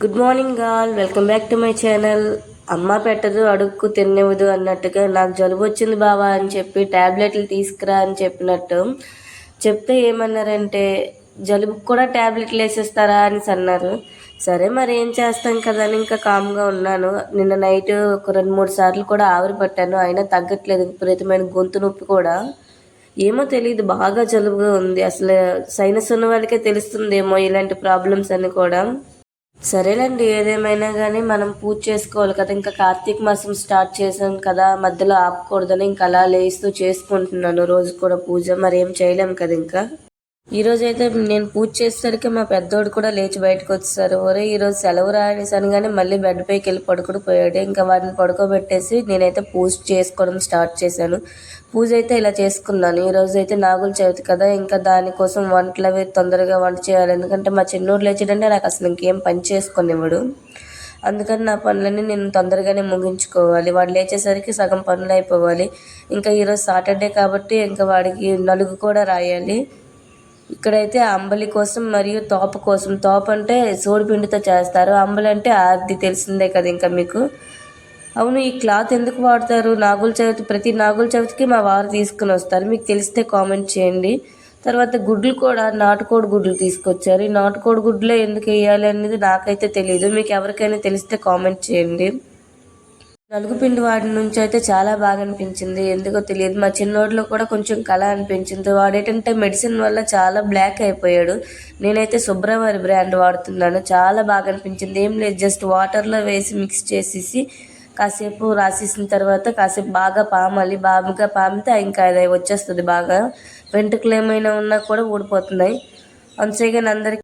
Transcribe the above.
Good morning all welcome back to my channel అమ్మ పెట్టదు అడుక్కు తినవదు అన్నట్టుగా నాకు జలుబు వచ్చింది బావా అని చెప్పి ట్యాబ్లెట్లు తీసుకురా అని చెప్పినట్టు చెప్తే ఏమన్నారంటే జలుబుకి కూడా ట్యాబ్లెట్లు వేసేస్తారా? అని అన్నారు సరే మరి ఏం చేస్తాం కదా అని ఇంకా కామ్గా ఉన్నాను. నిన్న నైట్ ఒక రెండు మూడు సార్లు కూడా ఆవిరి పట్టాను. అయినా తగ్గట్లేదు విపరీతమైన గొంతు నొప్పి కూడా. ఏమో తెలియదు బాగా జలుబుగా ఉంది. అసలు సైనస్ ఉన్న వాళ్ళకే తెలుస్తుందేమో ఇలాంటి ప్రాబ్లమ్స్ అని కూడా. సరేనండి ఏదేమైనా కానీ మనం పూజ చేసుకోవాలి కదా. ఇంకా కార్తీక మాసం స్టార్ట్ చేసాం కదా. మధ్యలో ఆపకూడదని ఇంకా అలా లేస్తూ చేసుకుంటున్నాను. రోజు కూడా పూజ. మరి ఏం చేయలేం కదా ఇంకా. ఈరోజు అయితే నేను పూజ చేసేసరికి మా పెద్దోడు కూడా లేచి బయటకు వచ్చేసారు. ఒరే ఈరోజు సెలవు రానేసాను కానీ మళ్ళీ బెడ్ పైకి వెళ్ళి పడుకుని పోయాడు. ఇంకా వాడిని పడుకోబెట్టేసి నేనైతే పూజ చేసుకోవడం స్టార్ట్ చేశాను. పూజ అయితే ఇలా చేసుకున్నాను. ఈరోజు అయితే నాగుల చవితి కదా ఇంకా దానికోసం వంటలు అవి తొందరగా వంట చేయాలి. ఎందుకంటే మా చిన్నోడు లేచాడంటే నాకు అసలు ఇంకేం పని చేసుకునివ్వడు. అందుకని నా పనులన్నీ నేను తొందరగానే ముగించుకోవాలి. వాడు లేచేసరికి సగం పనులు అయిపోవాలి. ఇంకా ఈరోజు సాటర్డే కాబట్టి ఇంకా వాడికి నలుగు కూడా రాయాలి. ఇక్కడైతే అంబలి కోసం మరియు తోప కోసం తోప అంటే సోడిపిండితో చేస్తారు. అంబలి అంటే అది తెలిసిందే కదా ఇంకా మీకు. అవును ఈ క్లాత్ ఎందుకు వాడతారు? నాగుల చవితి ప్రతి నాగుల చవితికి మా వారు తీసుకుని వస్తారు. మీకు తెలిస్తే కామెంట్ చేయండి. తర్వాత గుడ్లు కూడా నాటుకోడి గుడ్లు తీసుకొచ్చారు. ఈ నాటుకోడి గుడ్లే ఎందుకు వేయాలి అనేది నాకైతే తెలియదు మీకు ఎవరికైనా తెలిస్తే కామెంట్ చేయండి. నలుగుపిండి వాడి నుంచి అయితే చాలా బాగా అనిపించింది. ఎందుకో తెలియదు. మా చిన్నోడిలో కూడా కొంచెం కళ అనిపించింది. వాడేటంటే మెడిసిన్ వల్ల చాలా బ్లాక్ అయిపోయాడు. నేనైతే శుభ్రవారి బ్రాండ్ వాడుతున్నాను. చాలా బాగా అనిపించింది. ఏం లేదు. జస్ట్ వాటర్లో వేసి మిక్స్ చేసేసి కాసేపు రాసేసిన తర్వాత కాసేపు బాగా పామాలి బాగా పామితే ఇంకా అది వచ్చేస్తుంది బాగా. వెంట్రుకలు ఏమైనా ఉన్నా కూడా ఊడిపోతున్నాయి. అంతేగాని అందరికీ